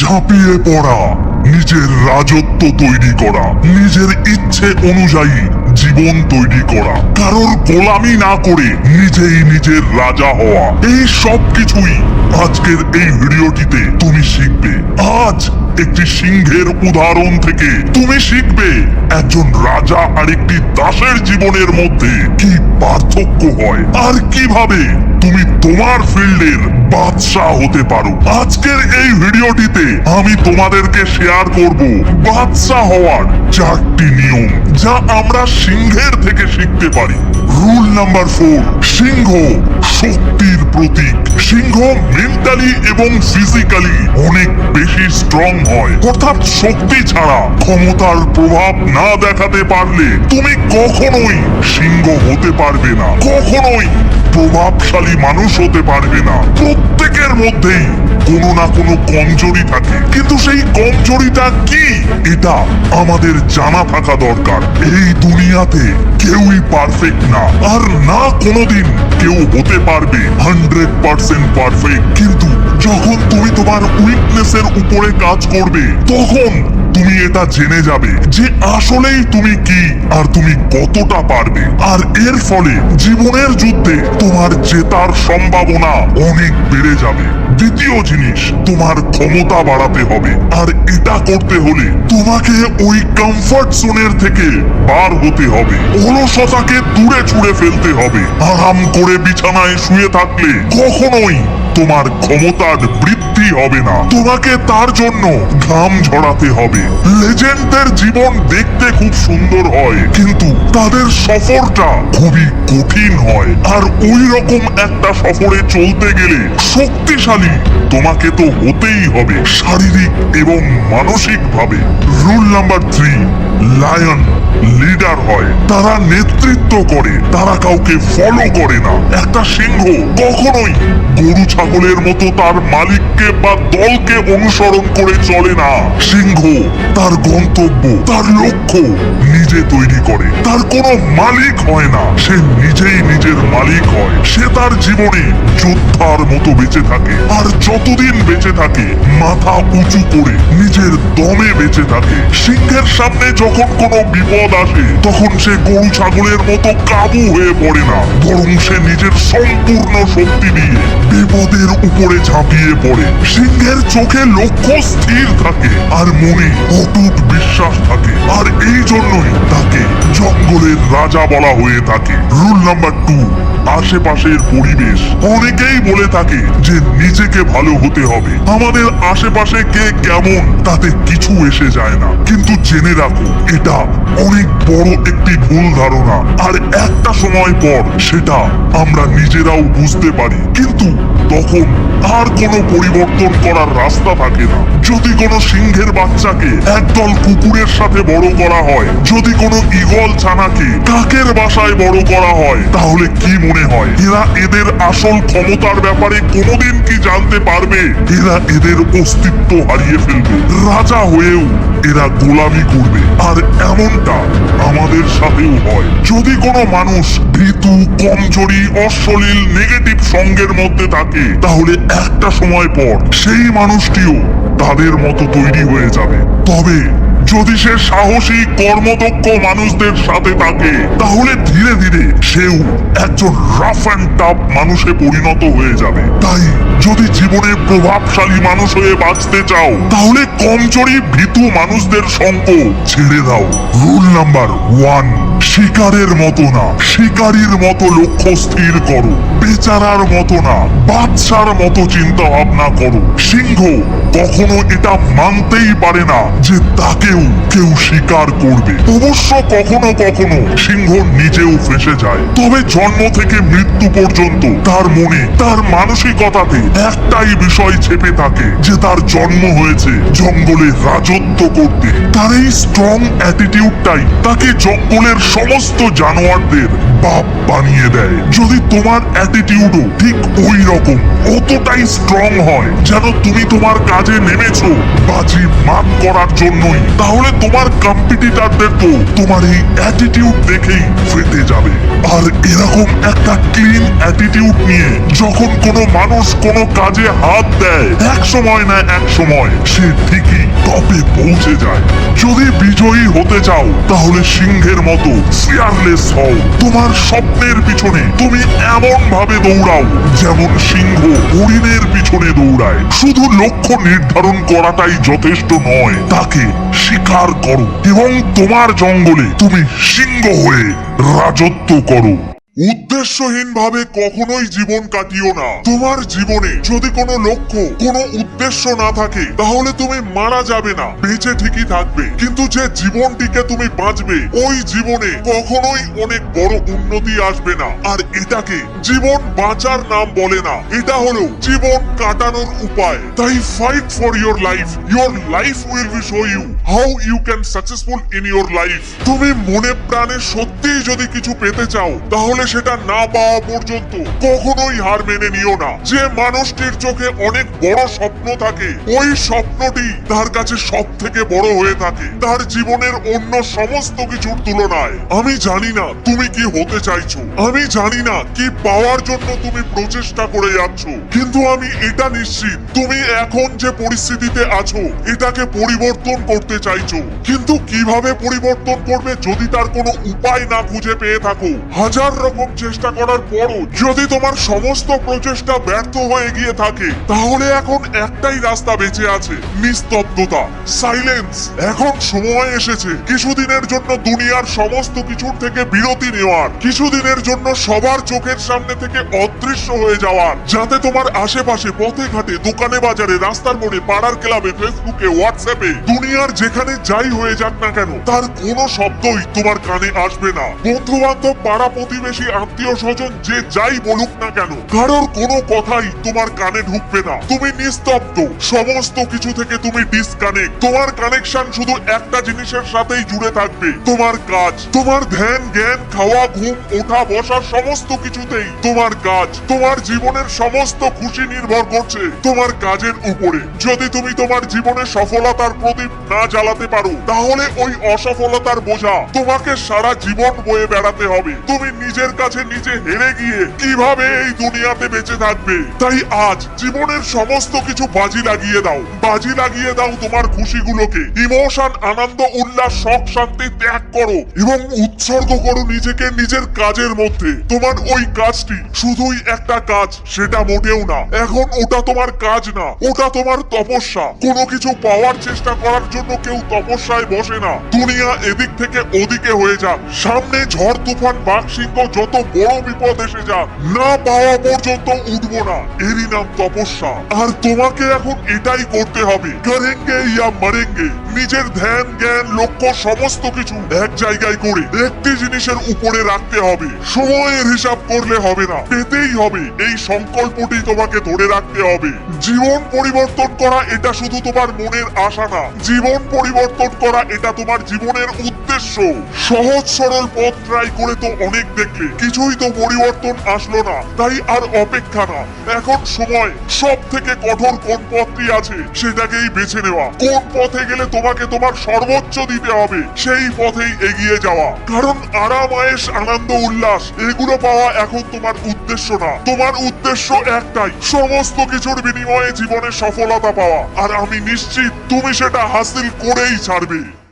ঝাঁপিয়ে পড়া, নিজের রাজত্ব তৈরি করা, নিজের ইচ্ছে অনুযায়ী জীবন তৈরি করা। কারোর গোলামি না করে নিজেই নিজের রাজা হওয়া। এই সব কিছুই আজকের এই ভিডিওটিতে তুমি শিখবে। আজ একটি সিংহের উদাহরণ থেকে তুমি শিখবে একজন রাজা আর একটি দাসের জীবনের মধ্যে কি পার্থক্য হয় আর কীভাবে তুমি তোমার ফিল্ডের বাদশাহ হতে পারো। আজকের এই ভিডিওটিতে আমি তোমাদেরকে শেয়ার করব বাদশাহ হওয়ার চারটি নিয়ম, যা আমরা সিংহের থেকে শিখতে পারি। রুল নাম্বার ফোর সিংহ শক্তির প্রতীক, সিংহ, মেন্টালি এবং ফিজিক্যালি অনেক বেশি স্ট্রং হয়। অর্থাৎ শক্তি ছাড়া ক্ষমতার প্রভাব না দেখাতে পারলে তুমি কখনোই সিংহ হতে পারবে না। কখনোই প্রভাবশালী মানুষ হতে পারবে না। প্রত্যেকের মধ্যেই কোনো না কোনো কমজোরি থাকে। কিন্তু সেই কমজোরিটা কি? এটা আমাদের জানা থাকা দরকার। এই দুনিয়াতে কেউই পারফেক্ট না। আর না কোনোদিন কেউ হতে পারবে। হান্ড্রেড পার্সেন্ট পারফেক্ট কিন্তু যখন তুমি তোমার উইকনেসের উপরে কাজ করবে, তখন তুমি এটা জেনে যাবে যে আসলেই তুমি কি আর তুমি কতটা পারবে। আর এর ফলে জীবনের যুদ্ধে তোমার জেতার সম্ভাবনা অনেক বেড়ে যাবে। দ্বিতীয় জিনিস, তোমার ক্ষমতা বাড়াতে হবে। আর এটা করতে হলে তোমাকে ওই কমফর্ট জোনের থেকে বার হতে হবে। অলসতাকে দূরে ছুঁড়ে ফেলতে হবে। আরাম করে বিছানায় শুয়ে থাকলে কখনোই তোমার ক্ষমতার বৃদ্ধি হবে না। তোমাকে তার জন্য ঘাম ঝরাতে হবে। লেজেন্ডদের জীবন দেখতে খুব সুন্দর হয়, কিন্তু তাদের সফরটা খুবই কঠিন হয়। আর ওই রকম একটা সফরে চলতে গেলে শক্তিশালী তোমাকে তো হতেই হবে, শারীরিক এবং মানসিক ভাবে rule number three lion leader হয়। তারা নেতৃত্ব করে, তারা কাউকে ফলো করে না। একটা সিংহ কখনোই গরু ছাগলের মতো তার মালিককে বা দলকে অনুসরণ করে চলে না। সিংহ তার গন্তব্য, তার লক্ষ্য নিজে তৈরি করে। তার কোনো মালিক হয় না, সে নিজেই নিজের মালিক হয়। সে তার জীবনে যোদ্ধার মতো বেঁচে থাকে, আর যতদিন বেঁচে থাকে, মাথা উঁচু করে নিজের দমে বেঁচে থাকে। সিংহের সামনে যখন কোনো বিপদ আসে, তখন সে গরু ছাগলের মতো কাবু হয়ে পড়ে না, বরং সে নিজের সম্পূর্ণ শক্তি দিয়ে বিপদের উপরে ঝাঁপিয়ে পড়ে। সিংহের চোখে লক্ষ্য স্থির থাকে, আর মনে অটুট বিশ্বাস থাকে, আর এই জন্যই তাকে জঙ্গলের রাজা বলা হয়ে থাকে। রুল নাম্বার টু আশেপাশের পরিবেশ অনেকেই বলে থাকে যে নিজেকে ভালো হতে হবে। আমাদের আশেপাশে কে কেমন তাতে কিছু এসে যায় না। কিন্তু জেনে রাখো, এটা অনেক বড় একটি ভুল ধারণা। আর একটা সময় পর সেটা আমরা নিজেরাও বুঝতে পারি। কিন্তু তখন আর কোনো পরিবর্তন করার রাস্তা থাকে না। যদি কোনো সিংহের বাচ্চাকে একদল কুকুরের সাথে বড় করা হয়, যদি কোনো ইগল ছানাকে কাকের বাসায় বড় করা হয়, তাহলে কি মনে হয়। এরা এদের আসল ক্ষমতার ব্যাপারে কোনোদিন কি জানতে পারবে? এরা এদের অস্তিত্ব হারিয়ে ফেলবে। রাজা হয়েও এরা গোলামি করবে। আর এমনটা আমাদের সাথেও হয়। যদি কোনো মানুষ ভীতু, কমজোরি, অশ্লীল নেগেটিভ সঙ্গের মধ্যে থাকে, তাহলে একটা সময় পর সেই মানুষটিও তাদের মতো তৈরি হয়ে যাবে। তবে যদি সে সাহসী, কর্মদক্ষ মানুষদের সাথে থাকে, তাহলে ধীরে ধীরে সেও একজন রাফ অ্যান্ড টাফ মানুষে পরিণত হয়ে যাবে। তাই যদি জীবনে প্রভাবশালী মানুষ হয়ে বাঁচতে চাও, তাহলে কমজোরি ভীতু মানুষদের সঙ্গ ছেড়ে দাও। রুল নাম্বার ওয়ান শিকারের মতো না। শিকারীর মতো লক্ষ্য স্থির করো। বেচারার মতো না। বাদশার মতো চিন্তা ভাবনা করো। সিংহ কখনো এটা মানতেই পারে না যে তাকেও কেউ শিকার করবে। অবশ্য কখনো কখনো সিংহ নিজেও ফেসে যায়। তবে জন্ম থেকে মৃত্যু পর্যন্ত তার মনে, তার মানসিকতাতে একটাই বিষয় চেপে থাকে যে তার জন্ম হয়েছে জঙ্গলে রাজত্ব করতে। তার এই স্ট্রং অ্যাটিটিউডটাই তাকে জঙ্গলের সমস্ত জানোয়ারদের বাপ বানিয়ে দেয়। যদি তোমার অ্যাটিটিউডও ঠিক ওই রকম অতটাই স্ট্রং হয়, যেন তুমি তোমার কাজে নেমেছো বাজি মাত করার জন্যই, তাহলে তোমার কম্পিটিটারদের তো তোমার এই অ্যাটিটিউড দেখেই ফেটে যাবে। আর এরকম একটা ক্লিন অ্যাটিটিউড নিয়ে যখন কোনো মানুষ কোনো কাজে হাত দেয়, এক সময় না এক সময়, সে ঠিকই টপে পৌঁছে যায়। যদি বিজয়ী হতে চাও, তাহলে সিংহের মতো ফিয়ারলেস হও। তোমার স্বপ্নের পিছনে তুমি এমন ভাবে দৌড়াও যেমন সিংহ হরিণের পিছনে দৌড়ায়। শুধু লক্ষ্য নির্ধারণ করাটাই যথেষ্ট নয়, তাকে শিকার করো এবং তোমার জঙ্গলে তুমি সিংহ হয়ে রাজত্ব করো। উদ্দেশ্যহীন ভাবে কখনোই জীবন কাটিও না। তোমার জীবনে যদি কোনো লক্ষ্য, কোনো উদ্দেশ্য না থাকে, তাহলে তুমি মারা যাবে না, বেঁচে ঠিকই থাকবে। কিন্তু যে জীবনটিকে তুমি বাঁচবে, ওই জীবনে কখনোই অনেক বড় উন্নতি আসবে না। আর এটাকে জীবন বাঁচার নাম বলে না। এটা হলো জীবন কাটানোর উপায়। তাই fight for your life your life will be show you how you can successful in your life তুমি মনে প্রাণে সত্যিই যদি কিছু পেতে চাও, তাহলে সেটা না পাওয়া পর্যন্ত কখনোই হার মেনে নিও না। যে মানুষটির চোখে অনেক বড় স্বপ্ন থাকে, ওই স্বপ্নটি তার কাছে সব থেকে বড় হয়ে থাকে, তার জীবনের অন্য সমস্ত কিছুর তুলনায়। আমি জানি না তুমি কি হতে চাইছো। আমি জানি না কি পাওয়ার জন্য তুমি প্রচেষ্টা করে যাচ্ছ। কিন্তু আমি এটা নিশ্চিত, তুমি এখন যে পরিস্থিতিতে আছো, এটাকে পরিবর্তন করতে চাইছো। কিন্তু কীভাবে পরিবর্তন করবে যদি তার কোনো উপায় না খুঁজে পেয়ে থাকো? হাজার রকম চেষ্টা করার পরও যদি তোমার সমস্ত প্রচেষ্টা ব্যর্থ হয়ে গিয়ে থাকে, তাহলে এখন একটাই রাস্তা বেঁচে আছে, নিস্তব্ধতা সাইলেন্স এখন সময় এসেছে, কিছুদিনের জন্য দুনিয়ার সমস্ত কিছুর থেকে বিরতি নেওয়ার, কিছুদিনের জন্য সবার চোখের সামনে থেকে অদৃশ্য হয়ে যাওয়ার, যাতে তোমার আশেপাশে পথে ঘাটে, দোকানে বাজারে, রাস্তার মোড়ে, পাড়ার ক্লাবে, ফেসবুকে হোয়াটসঅ্যাপে দুনিয়ার যেখানে যাই হয়ে যাক না কেন, তার কোনো শব্দই তোমার কানে আসবে না। বন্ধু বান্ধব পাড়া প্রতিবেশী আত্মীয় স্বজন যে যাই বলুক না কেন, কারোর কোনো কথাই তোমার কানে ঢুকবে না। তুমি নিস্তব্ধ। সমস্ত কিছু থেকে তুমি ডিসকানেক্ট তোমার কানেকশন শুধু একটা জিনিসের সাথেই জুড়ে থাকবে। তোমার কাজ, তোমার ধ্যান, জ্ঞান, খাওয়া, ঘুম, ওঠা সমস্ত কিছুতেই তোমার কাজ। তোমার জীবনের সমস্ত খুশি নির্ভর করছে তোমার কাজের উপরে। যদি তুমি তোমার জীবনে সফলতার প্রদীপ না জ্বালাতে পারো, তাহলে ওই অসফলতার বোঝা তোমাকে সারা জীবন বয়ে বেড়াতে হবে। তুমি নিজের কাছে নিজে হেরে গিয়ে কীভাবে এই দুনিয়াতে বেঁচে থাকবে? তাই আজ জীবনের সমস্ত কিছু বাজি লাগিয়ে দাও। বাজি লাগিয়ে দাও তোমার খুশিগুলোকে। ইমোশন, আনন্দ, উল্লাস, শখ, শান্তি ত্যাগ করো এবং উৎসর্গ করো নিজেকে নিজের কাজের মধ্যে। তোমার ওই কাজটি শুধুই একটা কাজ, সেটা মোটেও না। এখন ওটা তোমার কাজ না, ওটা তোমার তপস্যা। কোনো কিছু পাওয়ার চেষ্টা করার জন্য কেউ তপস্যায় বসে না। দুনিয়া এদিক থেকে ওদিকে হয়ে যাক। সামনে ঝড়, তুফান, বাঘ, সিংহ যত বড় বিপদ এসে যাক, না পাওয়া পর্যন্ত উঠব না। এরই নাম তপস্যা। আর তোমাকে এখন এটাই করতে হবে। করেঙ্গে ইয়া মরেঙ্গে। নিজের ধ্যান, জ্ঞান, লক্ষ্য, সমস্ত কিছু এক জায়গায় করে একটি জিনিসের উপরে রাখতে হবে। সময়ের হিসাব করলে হবে না, পেতেই হবে। এই সংকল্পটি তোমাকে ধরে রাখতে হবে। জীবন পরিবর্তন করা এটা শুধু তোমার মনের আশা না, জীবন পরিবর্তন করা এটা তোমার জীবনের উদ্দেশ্য। সহজ, সরল পথ ট্রাই করে তো অনেক দেখলে, কিছুই তো পরিবর্তন আসলো না, তাই আর অপেক্ষা না। এখন সময় সব থেকে কঠোর কোন পথটি আছে, সেটাকেই বেছে নেওয়া। কোন পথে গেলে তোমাকে তোমার সর্বোচ্চ দিতে হবে। সেই পথেই এগিয়ে যাওয়া। কারণ আরাম আয়েস আনন্দ, উল্লাস, এগুলো পাওয়া এখন তোমার উদ্দেশ্য না। তোমার উদ্দেশ্য একটাই, সমস্ত কিছুর বিনিময়ে জীবনে সফলতা পাওয়া। আর আমি নিশ্চিত তুমি সেটা হাসিল করেই ছাড়বে।